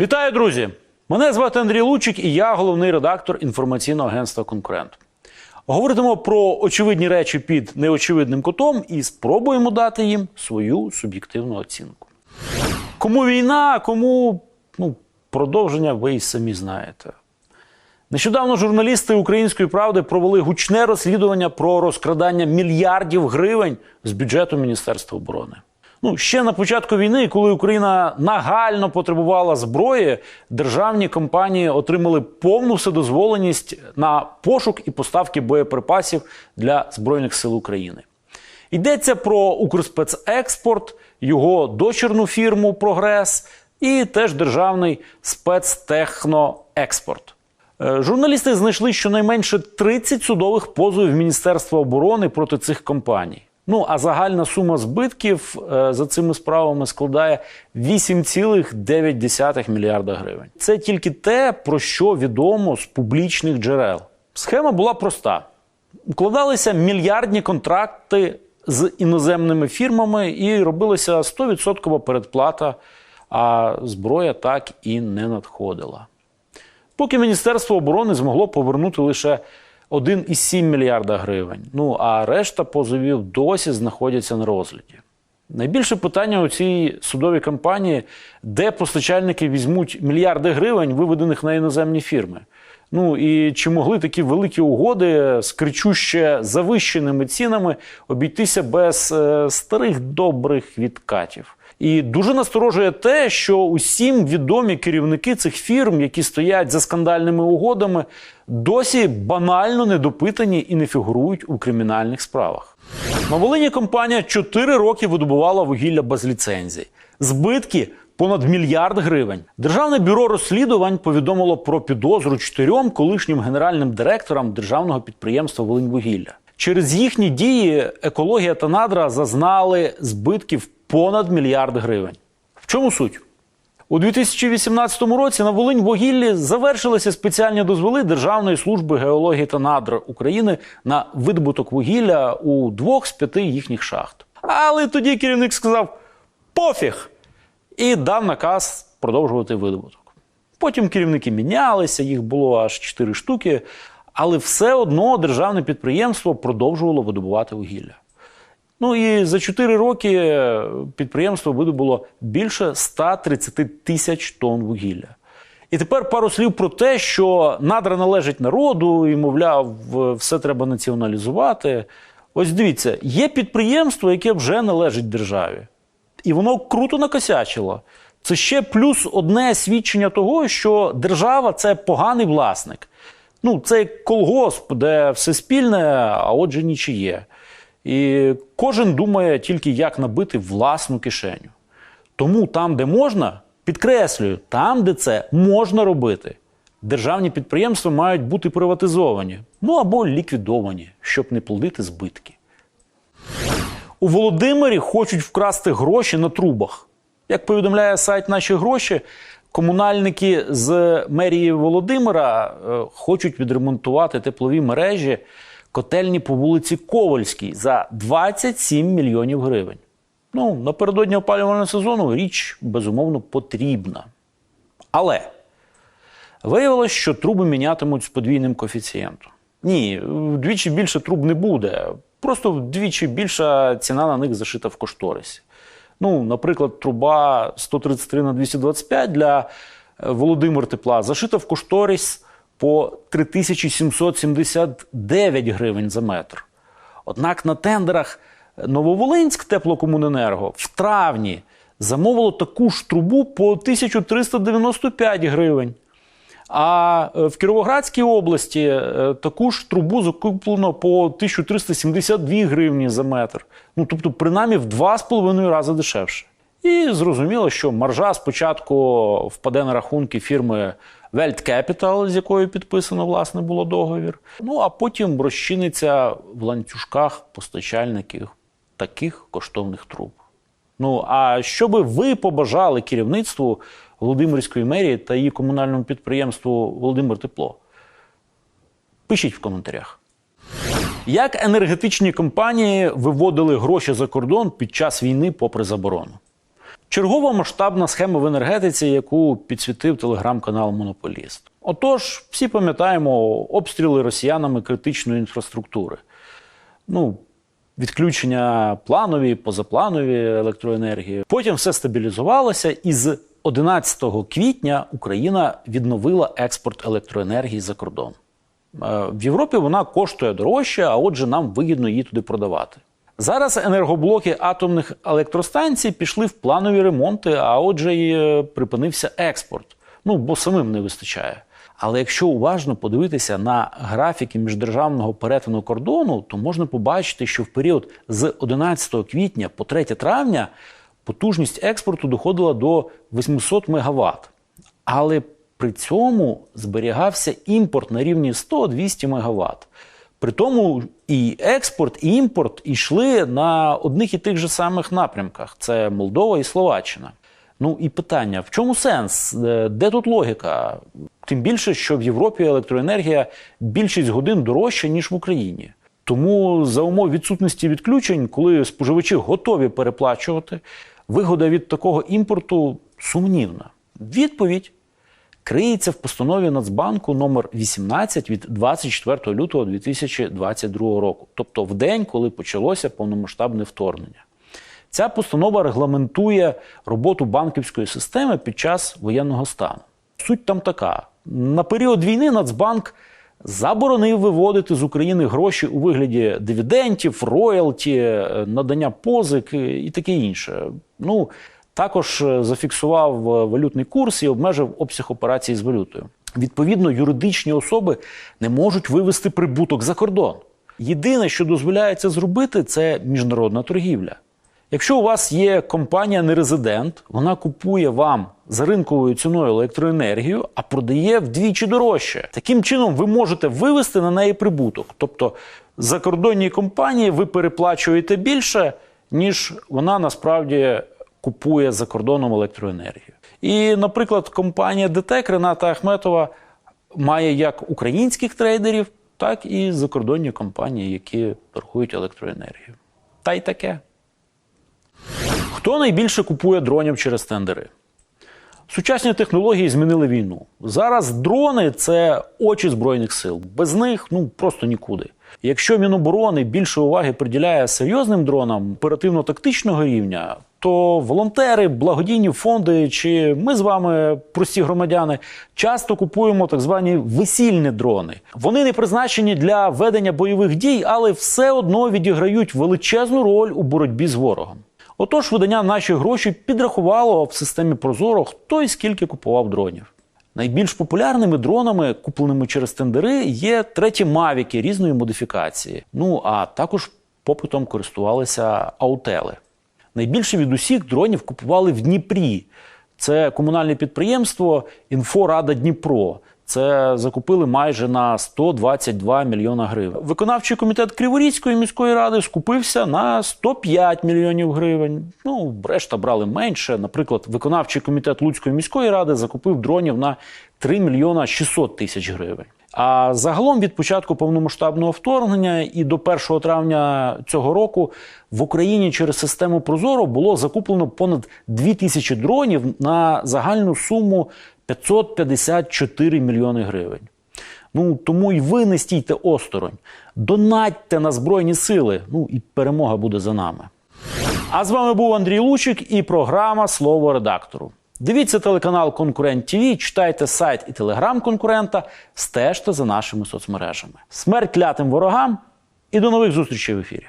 Вітаю, друзі! Мене звати Андрій Лучик, і я головний редактор інформаційного агентства Конкурент. Говоритимо про очевидні речі під неочевидним кутом і спробуємо дати їм свою суб'єктивну оцінку. Кому війна, кому ну, продовження, ви й самі знаєте. Нещодавно журналісти Української правди провели гучне розслідування про розкрадання мільярдів гривень з бюджету Міністерства оборони. Ну, ще на початку війни, коли Україна нагально потребувала зброї, державні компанії отримали повну вседозволеність на пошук і поставки боєприпасів для Збройних сил України. Йдеться про Укрспецекспорт, його дочірну фірму Прогрес і теж державний спецтехноекспорт. Е, Журналісти знайшли щонайменше 30 судових позовів Міністерства оборони проти цих компаній. Ну а загальна сума збитків е, за цими справами складає 8,9 мільярда гривень. Це тільки те, про що відомо з публічних джерел. Схема була проста: укладалися мільярдні контракти з іноземними фірмами і робилася 100% передплата, а зброя так і не надходила. Поки Міністерство оборони змогло повернути лише 1,7 мільярда гривень. Ну а решта позовів досі знаходяться на розгляді. Найбільше питання у цій судовій кампанії, де постачальники візьмуть мільярди гривень, виведених на іноземні фірми. Ну і чи могли такі великі угоди з кричуще завищеними цінами обійтися без е, старих добрих відкатів? І дуже насторожує те, що усім відомі керівники цих фірм, які стоять за скандальними угодами, досі банально недопитані і не фігурують у кримінальних справах. На Волині компанія 4 роки видобувала вугілля без ліцензій. Збитки понад мільярд гривень. Державне бюро розслідувань повідомило про підозру чотирьом колишнім генеральним директорам державного підприємства Волиньвугілля. Через їхні дії екологія та надра зазнали збитків понад мільярд гривень. В чому суть? У 2018 році на Волинь вугіллі завершилися спеціальні дозволи Державної служби геології та надр України на видобуток вугілля у двох з п'яти їхніх шахт. Але тоді керівник сказав пофіг і дав наказ продовжувати видобуток. Потім керівники мінялися, їх було аж 4 штуки, але все одно державне підприємство продовжувало видобувати вугілля. Ну і за 4 роки підприємство видобуло більше 130 тисяч тонн вугілля. І тепер пару слів про те, що надра належить народу, і, мовляв, все треба націоналізувати. Ось дивіться, є підприємство, яке вже належить державі. І воно круто накосячило. Це ще плюс одне свідчення того, що держава це поганий власник. Ну, це як колгосп, де все спільне, а отже нічиє. І кожен думає тільки, як набити власну кишеню. Тому там, де можна, підкреслюю, там, де це можна робити, державні підприємства мають бути приватизовані, ну або ліквідовані, щоб не плодити збитки. У Володимирі хочуть вкрасти гроші на трубах. Як повідомляє сайт Наші гроші, комунальники з мерії Володимира е, хочуть відремонтувати теплові мережі котельні по вулиці Ковальській за 27 мільйонів гривень. Ну, напередодні опалювального сезону річ безумовно потрібна. Але виявилось, що труби мінятимуть з подвійним коефіцієнтом. Ні, вдвічі більше труб не буде. Просто вдвічі більша ціна на них зашита в кошторисі. Ну, наприклад, труба 133 на 225 для е, Володимир Тепла зашита в кошторис по 3779 гривень за метр. Однак на тендерах Нововолинськ теплокомуненерго в травні замовило таку ж трубу по 1395 гривень. А е, в Кіровоградській області е, таку ж трубу закуплено по 1372 гривні за метр. Ну тобто, принаймні в 2,5 рази дешевше. І зрозуміло, що маржа спочатку впаде на рахунки фірми Welt Capital, з якою підписано власне було договір. Ну а потім розчиниться в ланцюжках постачальників таких коштовних труб. Ну а що би ви побажали керівництву Володимирської мерії та її комунальному підприємству Володимир Тепло? Пишіть в коментарях. Як енергетичні компанії виводили гроші за кордон під час війни попри заборону? Чергова масштабна схема в енергетиці, яку підсвітив телеграм-канал Монополіст. Отож, всі пам'ятаємо обстріли росіянами критичної інфраструктури. Ну, відключення планові, позапланові електроенергії. Потім все стабілізувалося, і з 11 квітня Україна відновила експорт електроенергії за кордон. Е, В Європі вона коштує дорожче, а отже, нам вигідно її туди продавати. Зараз енергоблоки атомних електростанцій пішли в планові ремонти, а отже, і е, припинився експорт. Ну бо самим не вистачає. Але якщо уважно подивитися на графіки міждержавного перетину кордону, то можна побачити, що в період з 11 квітня по 3 травня потужність експорту доходила до 800 МВт. Але при цьому зберігався імпорт на рівні 100-200 МВт. При тому і експорт, і імпорт йшли на одних і тих же самих напрямках: це Молдова і Словаччина. Ну і питання: в чому сенс? Е, Де тут логіка? Тим більше, що в Європі електроенергія більшість годин дорожча, ніж в Україні. Тому за умов відсутності відключень, коли споживачі готові переплачувати, вигода від такого імпорту сумнівна. Відповідь криється в постанові Нацбанку номер 18 від 24 лютого 2022 року, тобто в день, коли почалося повномасштабне вторгнення. Ця постанова регламентує роботу банківської системи під час воєнного стану. Суть там така: на період війни Нацбанк заборонив виводити з України гроші у вигляді дивідендів, роялті, е, надання позик е, і таке інше. Ну також е, зафіксував е, валютний курс і обмежив обсяг операцій з валютою. Відповідно, юридичні особи не можуть вивести прибуток за кордон. Єдине, що дозволяється зробити, це міжнародна торгівля. Якщо у вас є компанія нерезидент, вона купує вам за ринковою ціною електроенергію, а продає вдвічі дорожче. Таким чином, ви можете вивести на неї прибуток. Тобто закордонній компанії ви переплачуєте більше, ніж вона насправді купує за кордоном електроенергію. І, наприклад, компанія ДТЕК Рената Ахметова має як українських трейдерів, так і закордонні компанії, які торгують електроенергією. Та й таке. Хто найбільше купує дронів через тендери? Сучасні технології змінили війну. Зараз дрони це очі збройних сил. Без них ну просто нікуди. Якщо Міноборони більше уваги приділяє серйозним дронам оперативно-тактичного рівня, то волонтери, благодійні фонди чи ми з вами, прості громадяни, часто купуємо так звані весільні дрони. Вони не призначені для ведення бойових дій, але все одно відіграють величезну роль у боротьбі з ворогом. Отож, видання наші гроші підрахувало в системі Прозоро, хто і скільки купував дронів. Найбільш популярними дронами, купленими через тендери, є треті мавіки різної модифікації. Ну а також попитом користувалися аутели. Найбільше від усіх дронів купували в Дніпрі. Це комунальне підприємство Інфорада Дніпро. Це закупили майже на 122 мільйона гривень. Виконавчий комітет Криворізької міської ради скупився на 105 мільйонів гривень. Ну, решта брали менше. Наприклад, виконавчий комітет Луцької міської ради закупив дронів на 3 мільйона 600 тисяч гривень. А загалом від початку повномасштабного вторгнення і до 1 травня цього року в Україні через систему Прозоро було закуплено понад 2 тисячі дронів на загальну суму 554 мільйони гривень. Ну тому і ви не стійте осторонь. Донатьте на Збройні Сили. Ну і перемога буде за нами. А з вами був Андрій Лучик і програма Слово редактору. Дивіться телеканал Конкурент ТВ, читайте сайт і телеграм конкурента, стежте за нашими соцмережами. Смерть клятим ворогам і до нових зустрічей в ефірі.